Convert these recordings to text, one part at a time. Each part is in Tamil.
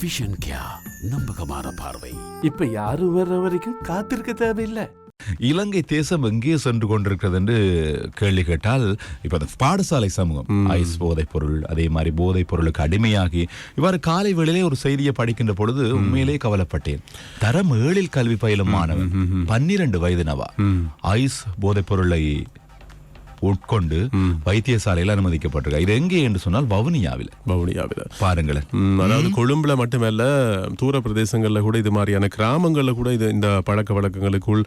விஷன் கியா நம்பகமான பார்வை. இப்ப யாரும் வர்ற வரைக்கும் காத்திருக்க தேவையில்லை. இலங்கை தேசம் எங்கே சென்று கொண்டிருக்கிறது என்று கேள்வி கேட்டால் இப்ப அந்த பாடசாலை சமூகம். ஐஸ் போதைப் பொருள் அதே மாதிரி போதைப் பொருளுக்கு அடிமையாகி இவ்வாறு காலை வேளையிலே ஒரு செய்தியை படிக்கின்ற பொழுது உண்மையிலே கவலைப்பட்டேன். தரம் ஏழில் கல்வி பயிலும் மாணவன் பன்னிரண்டு வயது நவா ஐஸ் போதைப் பொருளை உட்கொண்டு வைத்தியசாலையில் அனுமதிக்கப்பட்டிருக்கார் இது எங்கே என்று சொன்னால் வவுனியாவில். வவுனியாவில். பாருங்களேன். அதாவது கொழும்புல மட்டுமல்ல தூர பிரதேசங்கள்ல கூட இது மாதிரியான கிராமங்கள்ல கூட இது இந்த பழக்க வழக்கங்களுக்குள்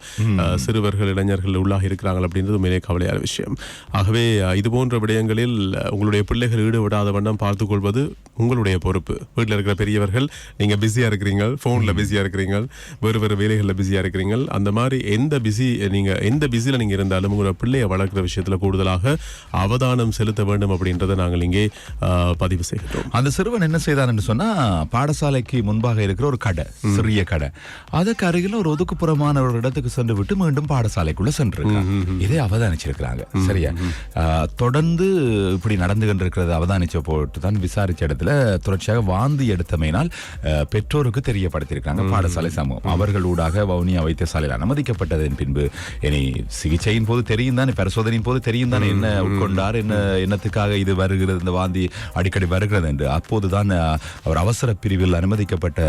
சிறுவர்கள் இளைஞர்கள் உள்ளாகி இருக்கிறாங்க அப்படின்றது உண்மையிலே கவலையான விஷயம். ஆகவே இது போன்ற விடயங்களில் உங்களுடைய பிள்ளைகள் ஈடுபடாத வண்ணம் பார்த்துக் கொள்வது உங்களுடைய பொறுப்பு. வீட்டில் இருக்கிற பெரியவர்கள் நீங்க பிஸியா இருக்கிறீங்க போன்ல பிஸியா இருக்கிறீங்க வேறு வேறு வேலைகளில் பிஸியா இருக்கிறீங்க அந்த மாதிரி எந்த பிஸி நீங்க எந்த பிஸியில் நீங்க இருந்தாலும் உங்களோட பிள்ளையை வளர்க்குற விஷயத்துல கூடுதலாக அவதானம் செலுத்த வேண்டும் அப்படின்றத நாங்கள் இங்கே பதிவு செய்கிறோம் அந்த சிறுவன் என்ன செய்தான் என்று சொன்னா பாடசாலைக்கு முன்பாக இருக்கிற ஒரு கடை சிறிய கடை. அதுக்கு அருகில் ஒரு ஒதுக்குப்புறமான ஒரு இடத்துக்கு சென்று விட்டு மீண்டும் பாடசாலைக்குள்ள சென்றிருக்கான். இதை அவதானிச்சிருக்கிறாங்க. சரியா? தொடர்ந்து இப்படி நடந்து கொண்டிருக்கிறது அவதானிச்ச போட்டு தான் விசாரிச்ச இடத்துல தொடர்ச்சியாக வாந்தி எடுத்தமையினால் பெற்றோருக்கு தெரியப்படுத்தியிருக்காங்க பாடசாலை சமூகம். அவர்கள் ஊடாக வவுனியா வைத்தியசாலையில் அனுமதிக்கப்பட்டதன் பின்பு இனி சிகிச்சையின் போது தெரியும் தானே பரிசோதனையின் போது தெரியும் தானே என்ன உட்கொண்டார் என்ன என்னத்துக்காக இது வருகிறது இந்த வாந்தி அடிக்கடி வருகிறது என்று. அப்போதுதான் அவர் அவசர பிரிவில் அனுமதிக்கப்பட்ட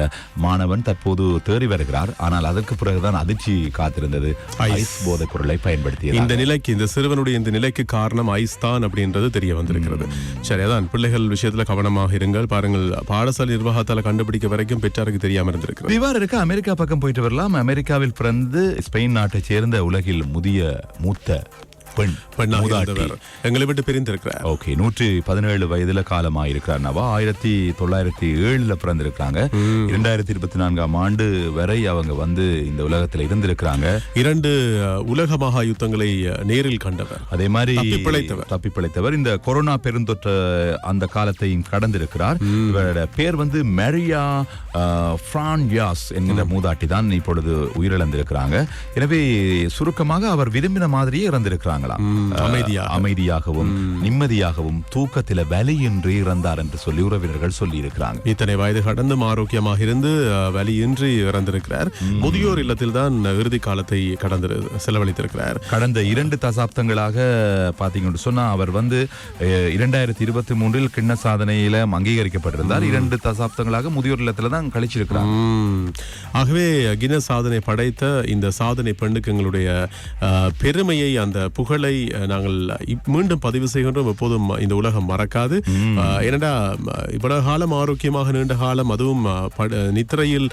மாணவன் தற்போது தேறி வருகிறார். ஆனால் அதற்கு பிறகுதான் அதிர்ச்சி காத்திருந்தது. ஐஸ். போதைப் பொருளை பயன்படுத்தியது இந்த நிலைக்கு இந்த சிறுவனுடைய இந்த நிலைக்கு காரணம் ஐஸ் தான் அப்படின்றது தெரிய வந்திருக்கிறது. சரி அதான். பிள்ளைகள் விஷயத்துல கவனமாக இருங்கள் பாருங்கள் பாடசாலை நிர்வாகத்தால் கண்டுபிடிக்க வரைக்கும் பெற்றாருக்கு தெரியாம இருந்திருக்கு விவாரம் இருக்க? அமெரிக்கா பக்கம் போயிட்டு வரலாம். அமெரிக்காவில் பிறந்து ஸ்பெயின் நாட்டை சேர்ந்த உலகில் முதிய மூத்த பெண் எங்களை விட்டு பிரிந்திருக்கிறார். ஓகே நூற்றி பதினேழு வயதுல காலமாயிருக்கிறார் நவா. ஆயிரத்தி தொள்ளாயிரத்தி ஏழுல பிறந்திருக்காங்க இரண்டாயிரத்தி இருபத்தி நான்காம் ஆண்டு வரை அவங்க வந்து இந்த உலகத்துல இருந்திருக்கிறாங்க. இரண்டு உலக மகா யுத்தங்களை நேரில் கண்டவர். அதே மாதிரி பிழைத்தவர். தப்பி பிழைத்தவர். இந்த கொரோனா பெருந்தொற்று அந்த காலத்தையும் கடந்திருக்கிறார். இவரோட பேர் வந்து மெரியா பிரான்யாஸ் என்கிற மூதாட்டி தான் இப்பொழுது உயிரிழந்திருக்கிறாங்க. எனவே சுருக்கமாக அவர் விரும்பின மாதிரியே இறந்திருக்கிறாங்களாம் அமைதியாக. அமைதியாகவும் நிம்மதியாகவும் தூக்கத்தில வலியின்றி இறந்தார் என்று சொல்லி உறவினர்கள் சொல்லி இருக்கிறாங்க இத்தனை வயது கடந்தும் ஆரோக்கியமாக இருந்து வலியின்றி இறந்திருக்கிறார். முதியோர் இல்லத்தில் தான் இறுதி காலத்தை கடந்து செலவழித்திருக்கிறார். கடந்த இரண்டு தசாப்தங்களாக பாத்தீங்கன்னு சொன்னா அவர் வந்து இரண்டாயிரத்தி இருபத்தி மூன்றில் கிண்ண சாதனையில அங்கீகரிக்கப்பட்டிருந்தார். இரண்டு தசாப்தங்களாக முதியோர் இல்லத்துல தான் கழிச்சிருக்கிறார். ஆகவே கின்னஸ் சாதனை படைத்த இந்த சாதனை பெண்ணுக்கு எங்களுடைய பெருமையை அந்த புகழை அஹ், நாங்கள் மீண்டும் பதிவு செய்கின்றோம். எப்போதும் இந்த உலகம் மறக்காது. ஏனடா இவ்வளவு காலம் ஆரோக்கியமாக நீண்ட காலம் அதுவும் நித்திரையில்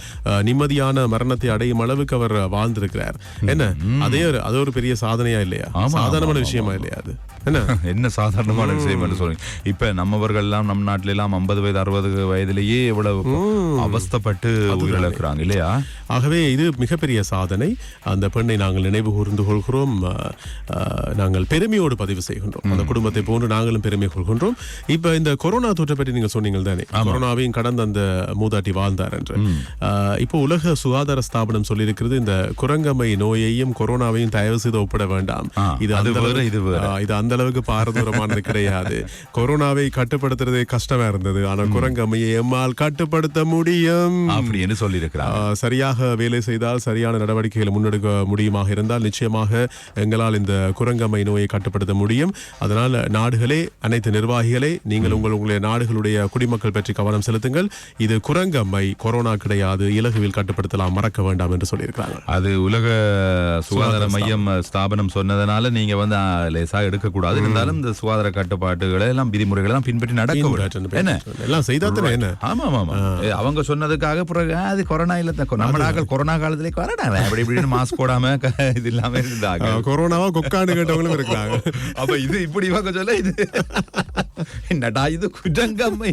நிம்மதியான மரணத்தை அடையும் அளவுக்கு அவர் வாழ்ந்திருக்கிறார். என்ன? அதே ஒரு அது ஒரு பெரிய சாதனையா இல்லையா? சாதாரணமான விஷயமா இல்லையா அது? என்ன? என்ன சாதாரணமான விஷயம் என்று சொல்லுங்க இப்ப நம்மவர்கள் எல்லாம் நம் நாட்டில எல்லாம் ஐம்பது வயது அறுபது வயதிலேயே இவ்வளவு அவஸ்தப்பட்டு உயிரிழக்கிறாங்க இல்லையா? ஆகவே இது மிகப்பெரிய சாதனை. அந்த பெண்ணை நாங்கள் நினைவு கூர்ந்து கொள்கிறோம். நாங்கள் பெருமையோடு பதிவு செய்கின்றோம். அந்த குடும்பத்தை போன்று நாங்களும் பெருமை கொள்கின்றோம். இப்ப இந்த கொரோனா தொற்றை பற்றி நீங்க சொன்னீங்க தானே? கொரோனாவையும் கடந்த அந்த மூதாட்டி வாழ்ந்தார் என்று. இப்போ உலக சுகாதார ஸ்தாபனம் சொல்லியிருக்கிறது இந்த குரங்கம்மை நோயையும் கொரோனாவையும் தயவு செய்து ஒப்பிட வேண்டாம். இது அந்த அந்த அளவுக்கு பாரதூரமானது கிடையாது. கொரோனாவை கட்டுப்படுத்துறதே கஷ்டமா இருந்தது. ஆனா குரங்கம்மையை எம்மால் கட்டுப்படுத்த முடியும். அப்படின்னு சொல்லி இருக்கிறாங்க ஆஹ் சரியாக வேலை செய்தால் சரியான நடவடிக்கைகளை முன்னெடுக்க முடியுமாக இருந்தால் நிச்சயமாக எங்களால் இந்த குரங்கம்மை நோயை கட்டுப்படுத்த முடியும். அதனால் நாடுகளே அனைத்து நிர்வாகிகளே நீங்கள் உங்கள் உங்களுடைய நாடுகளுடைய குடிமக்கள் பற்றி கவனம் செலுத்துங்கள். இது குரங்கம்மை கொரோனா கிடையாது இலகுவில் கட்டுப்படுத்தலாம் மறக்க வேண்டாம் என்று சொல்லியிருக்கிறாங்க அது உலக சுகாதார மையம் ஸ்தாபனம் சொன்னதனால நீங்க வந்து லேசா எடுக்கக்கூடாது இருந்தாலும் இந்த சுகாதார கட்டுப்பாட்டுகளை எல்லாம் விதிமுறைகளை எல்லாம் பின்பற்றி நடக்க. என்ன? எல்லாம் செய்தாத்தன என்ன? ஆமா ஆமா அவங்க சொன்னதுக்காக பிறகு அது கொரோனா இல்ல. நம்ம நாட்கள் கொரோனா காலத்திலே கொரோனா அப்படி இப்படின்னு மாஸ்க் போடாம இது இல்லாம இருந்தாங்க. கொரோனாவா கொக்காண்டு கேட்டவங்களும் இருக்கிறாங்க. அப்ப இது இப்படி இவங்க சொல்ல இது என்னடா இது குஜங்கம்மை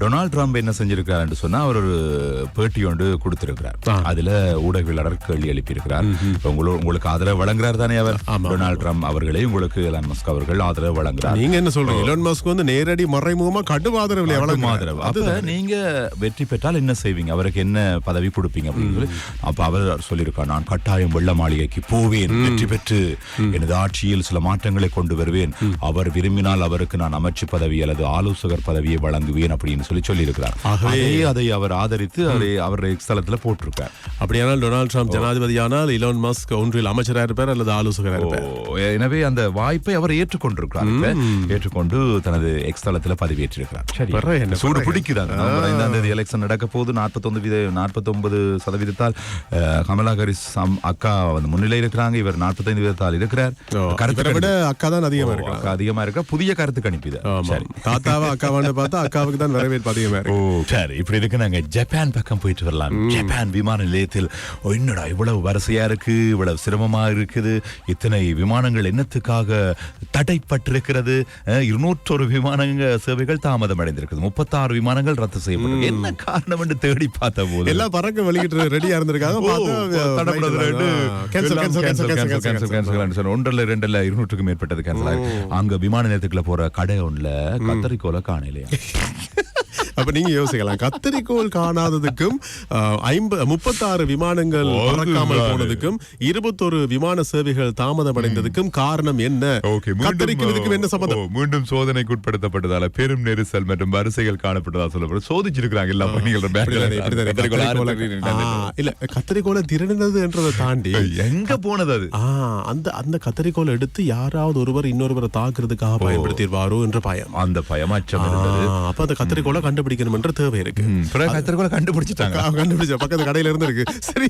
டொனால்ட் ட்ரம்ப் என்ன செஞ்சிருக்காரு என்று சொன்னா அவர் ஒரு பேட்டி ஒன்று கொடுத்திருக்கிறார். அதுல ஊடகவியலாளர் கேள்வி எழுப்பியிருக்கிறார். இப்ப உங்களு- உங்களுக்கு ஆதரவு வழங்குறார் தானே அவர்? டொனால்ட் ட்ரம்ப் அவர்களே உங்களுக்கு எலான் மஸ்க் அவர்கள் ஆதரவு வழங்குறார். நீங்க என்ன சொல்றீங்க? எலோன் மஸ்க் வந்து நேரடி மறைமுகமா கடும் ஆதரவு எவ்வளவு ஆதரவு. அப்ப நீங்க வெற்றி பெற்றால் என்ன செய்வீங்க? அவருக்கு என்ன பதவி கொடுப்பீங்க அப்படின்னு சொல்லி? அப்ப அவர் சொல்லியிருக்கார் நான் கட்டாயம் வெள்ள மாளிகைக்கு போவேன் வெற்றி பெற்று எனது ஆட்சியில் சில மாற்றங்களை கொண்டு வருவேன். அவர் விரும்பினால் அவருக்கு அவருக்கு நான் அமைச்சு பதவி அல்லது ஆலோசகர் பதவியை வழங்குவேன் அப்படின்னு சொல்லி சொல்லியிருக்கிறார். ஆகவே- அதே அவர் ஆதரித்து அதை அவர் ஸ்தலத்துல போட்டிருக்கார். அப்படியானால் டொனால்ட் ட்ரம்ப் ஜனாதிபதியானால் இலோன் மஸ்க் ஒன்றில் அமைச்சராக இருப்பார் அல்லது ஆலோசகராக இருப்பார்? எனவே அந்த வாய்ப்பை அவர் ஏற்றுக்கொண்டிருக்கிறார். ஏற்றுக்கொண்டு தனது எக்ஸ் தளத்துல பதிவேற்றிருக்கிறார். சரி. சூடு ஐந்தாம் தேதி எலெக்ஷன் நடக்க போது நாற்பத்தொன்பது வீத நாற்பத்தொன்பது சதவீதத்தால் கமலா ஹாரிஸ் அக்கா வந்து முன்னிலை இருக்கிறாங்க. இவர் நாற்பத்தைந்து வீதத்தால் இருக்கிறார். கருத்து விட. அக்கா தான் அதிகமா ஓ, இருக்கிறாங்க அக்கா அதிகமா இருக்கா புதிய கருத்து தாத்தாவா அக்காவான்னு பார்த்தா அக்காவுக்கு தான் வரவேற்பு அதிகமா ஓ இருக்கு சரி. இப்படி இருக்கு நாங்க ஜப்பான் பக்கம் போயிட்டு வரலாம். ஜப்பான் விமான நிலையத்தில் என்னடா இவ்வளவு வரிசையா இருக்கு? இவ்வளவு சிரமமா இருக்குது? இத்தனை விமானங்கள் என்னத்துக்காக தடைப்பட்டிருக்கிறது? இருநூற்றொரு விமானங்க சேவைகள் தாமதம் அடைந்திருக்கிறது முப்பத்தாறு விமானங்கள் ரத்து செய்யப்பட்டது என்ன காரணம் என்று தேடி பார்த்த போது? எல்லாம் பறக்க வெளியிட்டு ரெடியா இருந்திருக்காங்க. ஒன்றல்ல ரெண்டுல இருநூற்றுக்கும் மேற்பட்டது கேன்சல் அங்க விமான நிலையத்துக்குள்ள போற கடை ஒண்ணுல கத்தரிக்கோல காணலையா? அப்ப நீங்க யோசிக்கலாம். கத்தரிக்கோள் காணாததுக்கும் ஐம்பது முப்பத்தாறு விமானங்கள் பறக்காமல் போனதுக்கும் இருபத்தொரு விமான சேவைகள் தாமதமடைந்ததுக்கும் காரணம் என்ன? கத்தரிக்கும் இதுக்கும் என்ன சம்பந்தம்? மீண்டும் சோதனைக்கு உட்படுத்தப்பட்டதால பெரும் நெரிசல் மற்றும் வரிசைகள் காணப்பட்டதா சொல்லப்படும். சோதிச்சிருக்காங்க எல்லா ஆ, இல்ல கத்தரிக்கோலை திருடினதுன்றதை தாண்டி எங்க போனது அது? அந்த அந்த கத்தரிக்கோலை எடுத்து யாராவது ஒருவர் இன்னொருவரை தாக்குறதுக்காக பயன்படுத்திடுவாரோ என்ற பயம். அந்த இருந்தது. அப்ப அந்த கத்தரிக்கோலை கண்டுபிடிக்கணும் என்ற தேவை இருக்கு. கண்டுபிடிச்சிட்டாங்க. கண்டுபிடிச்ச பக்கத்து கடையில இருந்து இருக்கு. சரி.